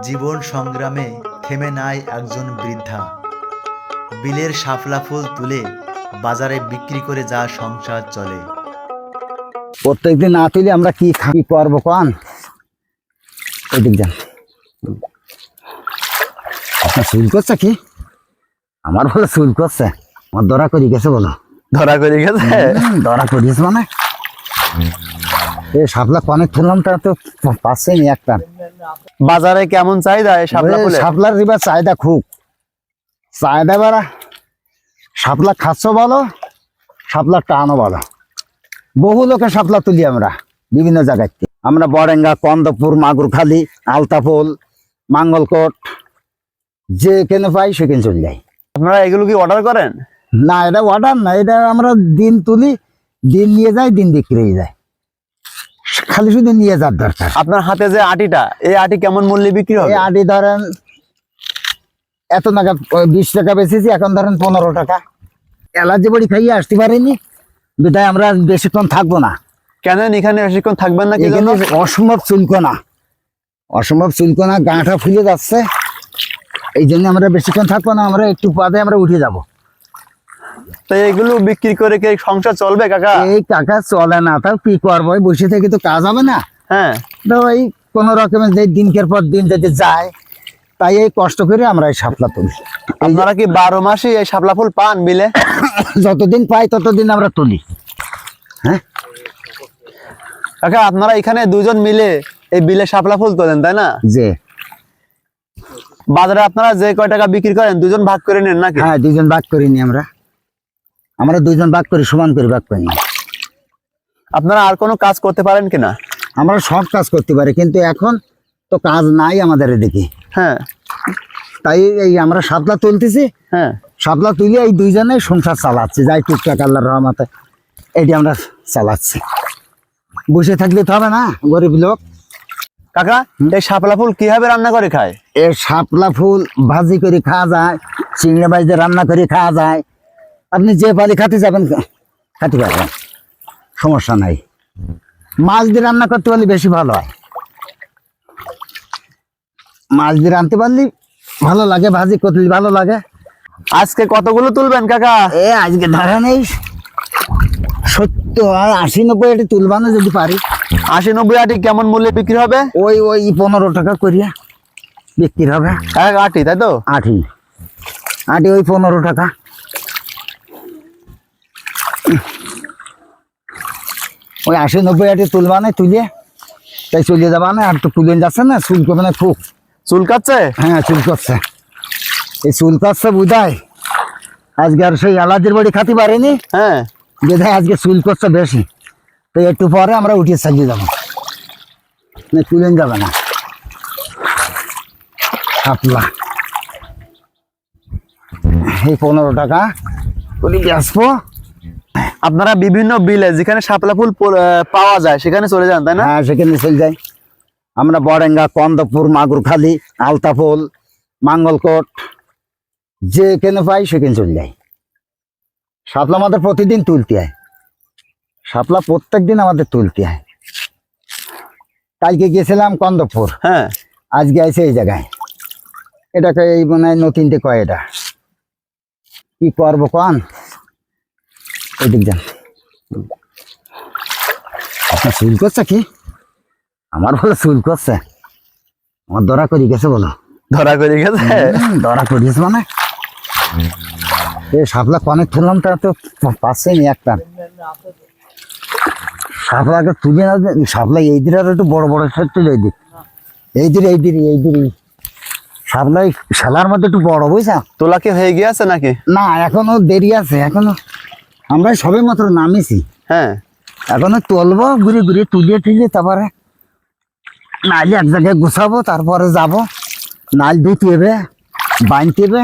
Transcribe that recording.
জীবন সংগ্রামে থেমে নাই একজন বৃদ্ধা। বিলের শাপলা ফুল তুলে বাজারে বিক্রি করে যা সংসার চলে। প্রত্যেকদিন না তুলে আমরা কি খা- কি করব কন? যান। আপনার চুল করছে কি? আমার বলে চুল করছে। আমার দরা করি গেছে বলো। ধরা করে গেছে? দরা করিস মানে? এই শাপলা কনে তুললাম তা তো পাচ্ছে নি একটা। বাজারে কেমন চাহিদা এই শাপলা ফুলের? শাপলার রিবার চাহিদা খুব। চাহিদা বাড়া শাপলা খাচ্ছ বলো শাপলা টানো বলো বহু লোকে শাপলা তুলি আমরা বিভিন্ন জায়গায়। আমরা বরেঙ্গা কন্দপুর মাগুরখালি আলতাপোল মাঙ্গলকোট যেখানে পাই সেখানে চলে যাই আপনারা এগুলো কি অর্ডার করেন? না এটা অর্ডার না এটা আমরা দিন তুলি দিন নিয়ে যায় দিন বিক্রি হয়ে যায়। খালি শুধু নিয়ে যার দরকার। আপনার হাতে যে আটিটা এই আটি কেমন মূল্যে বিক্রি হবে? এই আটি ধরেন এত টাকা ওই বিশ টাকা বেচেছি এখন ধরেন পনেরো টাকা। অ্যালার্জি বড়ি খাইয়ে আসতে পারিনি। বিদায় আমরা বেশিক্ষণ থাকব না। কেন এখানে বেশিক্ষণ থাকবেন না? এখানে অসম্ভব চুলকোনা। অসম্ভব চুলকোনা গাঁটা ফুলে যাচ্ছে। এই জন্য আমরা বেশিক্ষণ থাকব না আমরা একটু বাদে আমরা উঠে যাব। তো এগুলো বিক্রি করে কি সংসার চলবে কাকা? এই টাকা চলে না তাও কি করব? বসে থেকে তো কাজ হবে না। হ্যাঁ। তো এই কোন রকমের যে দিনকের পর দিন যদি যায় তাই এই কষ্ট করে আমরা এই সাপলা তুলি। আপনারা কি বারো মাসে এই শাপলা ফুল পান বিলে? যতদিন পাই ততদিন আমরা তুলি। হ্যাঁ? কাকা আপনারা এখানে দুজন মিলে এই বিলে শাপলা ফুল তোলেন তাই না? যে। বাজারে আপনারা যে কয় টাকা বিক্রি করেন দুজন ভাগ করে নেন নাকি? হ্যাঁ দুজন ভাগ করে করিনি আমরা। আমরা দুইজন ভাগ করি সমান করে ভাগ করি। না আপনারা আর কোনো কাজ করতে পারেন কিনা? আমরা সব কাজ করতে পারি কিন্তু এখন তো কাজ নাই আমাদের এদিকে। হ্যাঁ। তাই এই আমরা সাপলা তুলতেছি হ্যাঁ। সাপলা তুলে এই দুইজনে সংসার চালাচ্ছি যাই টুকটাক আল্লাহর রহমতে এটি আমরা চালাচ্ছি। বসে থাকলে তো হবে না গরিব লোক। কাকা এই শাপলা ফুল কীভাবে রান্না করে খায়? এ শাপলা ফুল ভাজি করে খাওয়া যায় চিংড়ি দিয়ে রান্না করে খাওয়া যায় আপনি যে পালি খাতে যাবেন খাতে পারবেন। সমস্যা নাই। মাছ দিয়ে রান্না করতে পারলে বেশি ভালো হয়। মাছ দিয়ে রাঁধতে পারলে ভালো লাগে ভাজি করলে ভালো লাগে। আজকে কতগুলো তুলবেন কাকা? এ আজকে ধরা নেই সত্তর আর আশি নব্বই এটি তুলবানো যদি পারি। আশি নব্বই আটি কেমন মূল্যে বিক্রি হবে? ওই ওই পনেরো টাকা করিয়া বিক্রি হবে। এক আটি তাই তো? আটি। আটি ওই পনেরো টাকা। ওই আশি নব্বই আটি তুলবা না তুলে। তাই চলে যাবা না আর তো তুলে যাচ্ছে না চুল করবে না খুব। চুল কাটছে? হ্যাঁ চুল করছে এই চুল করছে বুঝায় আজকে আর সেই আলাদির বাড়ি খাতে পারেনি হ্যাঁ। যেটাই আজকে চুল করছে বেশি। তো একটু পরে আমরা উঠিয়ে সাজিয়ে যাব না তুলেন যাবে না। সাপলা এই পনেরো টাকা। তুলি আসব আপনারা বিভিন্ন বিলে যেখানে শাপলা ফুল পাওয়া যায় সেখানে চলে যান তাই না? হ্যাঁ সেখানে চলে যাই। আমরা বরেঙ্গা কন্দপুর মাগুরখালি আলতাপোল মাঙ্গলকোট যেখানে পাই সেখানে চলে যাই। শাপলা আমাদের প্রতিদিন তুলতে হয়। শাপলা প্রত্যেক দিন আমাদের তুলতে হয়। কালকে গেছিলাম কন্দপুর। হ্যাঁ। আজকে আছে এই জায়গায়। এটাকে এই মনে হয় নতুনতে কয় এটা? কি করব কন? এদিক যান আপনার চুল করছে কি? আমার বলে চুল করছে। আমার দরা করি গেছে বলো। ধরা করে গেছে? দরা করিস মানে। এই শাপলা কনে তুললাম তা তো পাচ্ছে নি একটা। সাপলাকে তুলে না শাপলা এই আর একটু বড় বড় তুলে এই দিক এই দিকে এই দিকে এই দিকে। শাপলা এই শালার মধ্যে একটু বড় বুঝছা? তোলা কি হয়ে গিয়েছে নাকি? না এখনও দেরি আছে এখনও আমরা সবে মাত্র নামেছি। হ্যাঁ। এখনও তুলবো ঘুরে ঘুরে তুলে টুলে তারপরে নাইলে এক জায়গায় গুছাবো তারপরে যাব। নাইল ধুতে হবে বাঁধতে হবে।